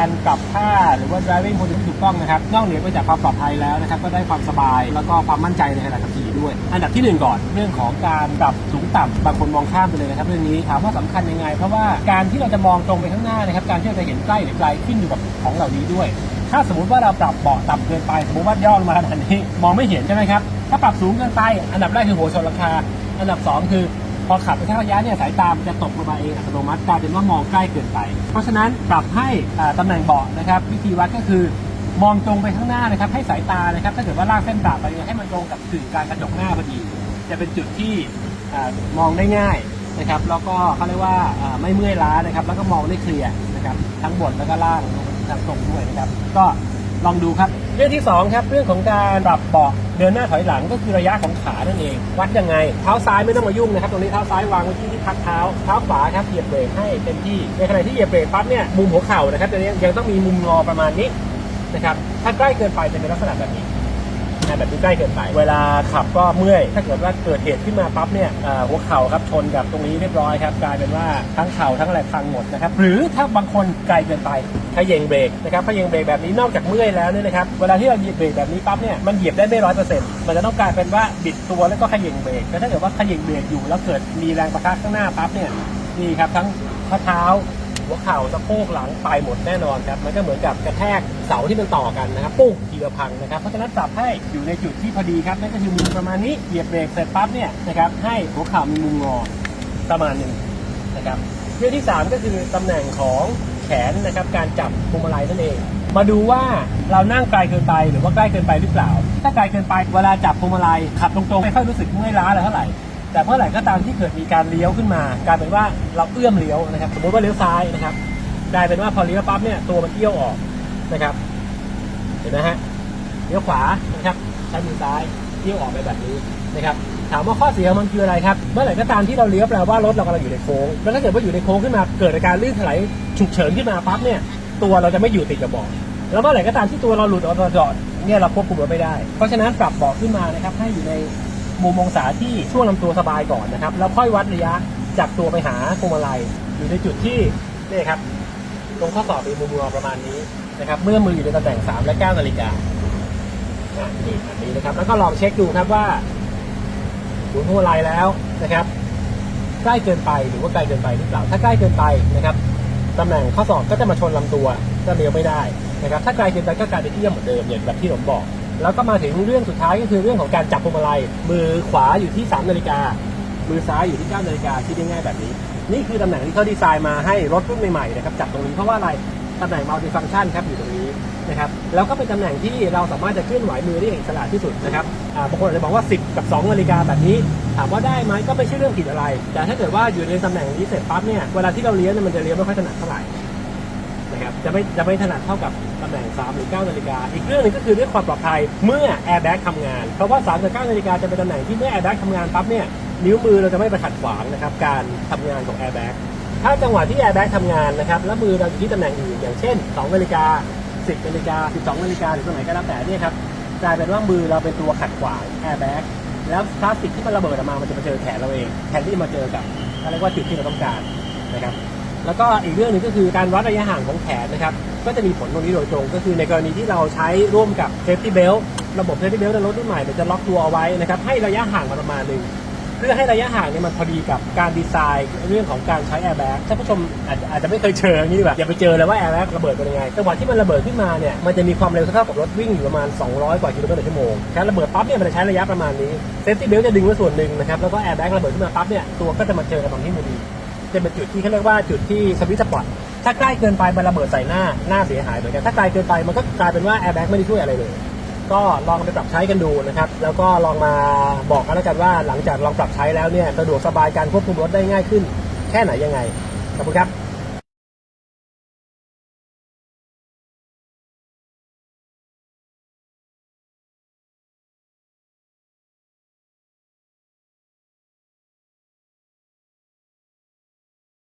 การปรับท่าหรือว่า driving position ที่ถูกต้องนะครับนอกเหนือไปจากความปลอดภัยแล้วนะครับก็ได้ความสบายแล้วก็ความมั่นใจในขณะขับขี่ด้วย อันดับที่หนึ่งก่อนเรื่องของการปรับสูงต่ำบางคนมองข้ามไปเลยนะครับเรื่องนี้ถามว่าสำคัญยังไง เพราะว่าการที่เราจะมองตรงไปข้างหน้านะครับการที่เราจะเห็นใกล้หรือไกลขึ้นอยู่กับของเหล่านี้ด้วย ถ้าสมมติว่าเราปรับเบาะต่ำเกินไป สมมติว่าย่อลงมาขนาดนี้มองไม่เห็นใช่ไหมครับถ้าปรับสูงเกินไป อันดับแรกคือหัวชนราคาอันดับสองคือ อขับไปสักระยะเนี่ยสายตามันจะตกลงมาเองอัตโนมัติกลายเป็นว่ามองใกล้เกินไป เพราะฉะนั้นปรับให้ตำแหน่งเบาะนะครับวิธีวัดก็คือมองตรงไปข้างหน้านะครับให้สายตานะครับถ้าเกิดว่าลากเส้นปรับไปเนี่ยให้มันตรงกับสื่อกลารกระจกหน้าพอดี จะเป็นจุดที่อมองได้ง่ายนะครับแล้วก็เขาเรียกว่าไม่เมื่อยล้านะครับ แล้วก็มองได้เคลียร์นะครับทั้งบนแล้วก็ล่างทางตรงด้วยนะครับ ก็ลองดูครับ เรื่องที่สองครับเรื่องของการปรับเบาะ เดินหน้าถอยหลังก็คือระยะของขานั่นเอง วัดยังไง เท้าซ้ายไม่ต้องมายุ่งนะครับตรงนี้เท้าซ้ายวางไว้ที่ที่พักเท้า เท้าขวาครับเหยียบเบรกให้เต็มที่ ในขณะที่เหยียบเบรกปั๊บเนี่ยมุมหัวเข่านะครับจะยังยังต้องมีมุมงอประมาณนี้นะครับถ้าใกล้เกินไปจะเป็นลักษณะแบบนี้ นแบบนี้ใกล้เกินไป เวลาขับก็เมื่อย ถ้าเกิดว่าเกิดเหตุขึ้นมาปั๊บเนี่ยหัวเข่าครับชนกับตรงนี้เรียบร้อยครับกลายเป็นว่าทั้งเข่าทั้งอะไรพังหมดนะครับหรือถ้าบางคนไกลเกินไปขยเยงเบรกนะครับขยเยงเบรกแบบนี้นอกจากเมื่อยแล้วเนี่ยนะครับเวลาที่เราเหยียบเบรกแบบนี้ปั๊บเนี่ยมันเหยียบได้ไม่ร้อยเปอร์เซ็นต์มันจะต้องกลายเป็นว่าบิดตัวแล้วก็ขยเยงเบรกแต่ถ้าเกิดว่าขยเยงเบรกอยู่แล้วเกิดมีแรงประทะข้างหน้าปั๊บเนี่ยนี่ครับทั้งข้อเท้า หัวเข่าสะโพกหลังไปหมดแน่นอนครับมันก็เหมือนกับกระแทกเสาที่มันต่อกันนะครับปุ้งทีละพังนะครับเพราะฉะนั้นปรับให้อยู่ในจุดที่พอดีครับนั่นก็คือมุมประมาณนี้เหยียบเบรกเสร็จปั๊บเนี่ยนะครับให้หัวเข่ามีมุมงอประมาณหนึ่งนะครับเรื่องที่ 3 ก็คือตำแหน่งของแขนนะครับการจับพวงมาลัยนั่นเอง มาดูว่าเรานั่งไกลเกินไปหรือว่าใกล้เกินไปหรือเปล่า ถ้าไกลเกินไปเวลาจับพวงมาลัยขับตรงๆไม่ค่อยรู้สึกเมื่อยล้าเลยเท่าไหร่ แต่เมื่อไหร่ก็ตามที่เกิดมีการเลี้ยวขึ้นมากลายเป็นว่าเราเอื้อมเลี้ยวนะครับสมมติว่าเลี้ยวซ้ายนะครับกลายเป็นว่าพอเลี้ยวปั๊บเนี่ยตัวมันเอี้ยวออกนะครับ เห็นไหมฮะเลี้ยวขวานะครับใช้มือซ้ายเอี้ยวออกไปแบบนี้นะครับถามว่าข้อเสียมันคืออะไรครับเมื่อไหร่ก็ตามที่เราเลี้ยวแปลว่ารถเรากำลังอยู่ในโค้งแล้วถ้าเกิดว่าอยู่ในโค้งขึ้นมาเกิดอาการลื่นถลายฉุกเฉินขึ้นมาปั๊บเนี่ยตัวเราจะไม่อยู่ติดกับเบาะแล้วเมื่อไหร่ก็ตามที่ตัวเราหลุดออกจากเบาะเนี่ยเราควบคุมรถไม่ได้ เพราะฉะนั้นปรับเบาะขึ้นมานะครับให้อยู่ใน มุมองศาที่ช่วงลำตัวสบายก่อนนะครับ แล้วค่อยวัดระยะจากตัวไปหาพวงมาลัยอยู่ในจุดที่นี่ครับตรงข้อสอบเป็นมุมงอประมาณนี้นะครับ เมื่อมืออยู่ในตำแหน่ง 3 และ 9 นาฬิกาอะนี่แบบนี้นะครับ แล้วก็ลองเช็คดูครับว่าหมุนพวงมาลัยแล้วนะครับ ใกล้เกินไปหรือว่าไกลเกินไปหรือเปล่า ถ้าใกล้เกินไปนะครับตำแหน่งข้อสอบก็จะมาชนลำตัวก็เลี้ยวไม่ได้นะครับ ถ้าไกลเกินไปก็กลายเป็นที่ยเหมือนเดิมอย่างแบบที่ผมบอก แล้วก็มาถึงเรื่องสุดท้ายก็คือเรื่องของการจับพวงมาลัย มือขวาอยู่ที่ 3 นาฬิกา มือซ้ายอยู่ที่ 9 นาฬิกาคิดได้ง่ายแบบนี้ นี่คือตำแหน่งที่เขาดีไซน์มาให้รถรุ่นใหม่ๆนะครับจับตรงนี้เพราะว่าอะไรตำแหน่ง multi function ครับอยู่ตรงนี้นะครับแล้วก็เป็นตำแหน่งที่เราสามารถจะเคลื่อนไหวมือได้อย่างอิสระที่สุดนะครับบางคนอาจจะบอกว่า 10 กับ 2 นาฬิกาแบบนี้ ถามว่าได้ไหมก็ไม่ใช่เรื่องผิดอะไร แต่ถ้าเกิดว่าอยู่ในตำแหน่งนี้เสร็จปั๊บเนี่ยเวลาที่เราเลี้ยวเนี่ยมันจะเลี้ยวไม่ค่อยถนัดเท่าไหร่ นะครับจะไม่จะไม่ถนัดเท่ากับตำแหน่ง 3 หรือ 9 นาฬิกา อีกเรื่องหนึงก็คือเรื่องความปลอดภัยเมื่อแอร์แบ็กทำงาน เพราะว่า 3 กับ 9 นาฬิกาจะเป็นตำแหน่งที่เมื่อแอร์แบ็กทำงานปั๊บเนี่ยนิ้วมือเราจะไม่ไปขัดขวางนะครับการทำงานของแอร์แบ็กถ้าจังหวะที่แอร์แบ็กทำงานนะครับแล้วมือเราอยู่ที่ตำแหน่งอื่นอย่างเช่น 2 นาฬิกา 10 นาฬิกา 12 นาฬิกาหรือตรงไหนก็แล้วแต่เนี่ยครับกลายเป็นว่ามือเราเป็นตัวขัดขวางแอร์แบ็กแล้วพลาสติกที่มันระเบิดออกมา มันจะมาเจอแขนเราเองแทนที่มาเจอกับอะไรยกว่าจุดที่เราต้องการนะครับ แล้วก็อีกเรื่องหนึ่งก็คือการวัดระยะห่างของแขนนะครับ ก็จะมีผลตรงนี้โดยตรง ก็คือในกรณีที่เราใช้ร่วมกับ safety belt ระบบ safety belt ในรถรุ่นใหม่เนี่ยจะล็อกตัวเอาไว้นะครับให้ระยะห่างมันประมาณหนึ่งเพื่อให้ระยะห่างเนี่ยมันพอดีกับการดีไซน์เรื่องของการใช้ airbag ท่านผู้ชมอาจจะอาจจะไม่เคยเจออย่างนี้ดีกว่าอย่าไปเจอเลยว่า airbag ระเบิดเป็นยังไงจังหวะที่มันระเบิดขึ้นมาเนี่ยมันจะมีความเร็วเท่ากับรถวิ่งอยู่ประมาณ 200 กว่ากิโลเมตรต่อชั่วโมงการระเบิดปั๊บเนี่ยมันจะใช้ระยะประมาณนี้ safety belt จะดึงไว้ส่วนหนึ่งนะครับแล้วก็ airbag ระเบิดขึ้นมาปั๊บเนี่ยตัวก็จะมาเจอกันตรงที่พอดี จะเป็นจุดที่เขาเรียกว่าจุดที่สวิตช์สปอตถ้าใกล้เกินไปมันระเบิดใส่หน้าหน้าเสียหายเหมือนกันถ้าไกลเกินไปมันก็กลายเป็นว่าแอร์แบ็กไม่ได้ช่วยอะไรเลย ก็ลองไปปรับใช้กันดูนะครับ แล้วก็ลองมาบอกกันแล้วกันว่าหลังจากลองปรับใช้แล้วเนี่ยสะดวกสบายการควบคุมรถได้ง่ายขึ้น แค่ไหนยังไงขอบคุณครับ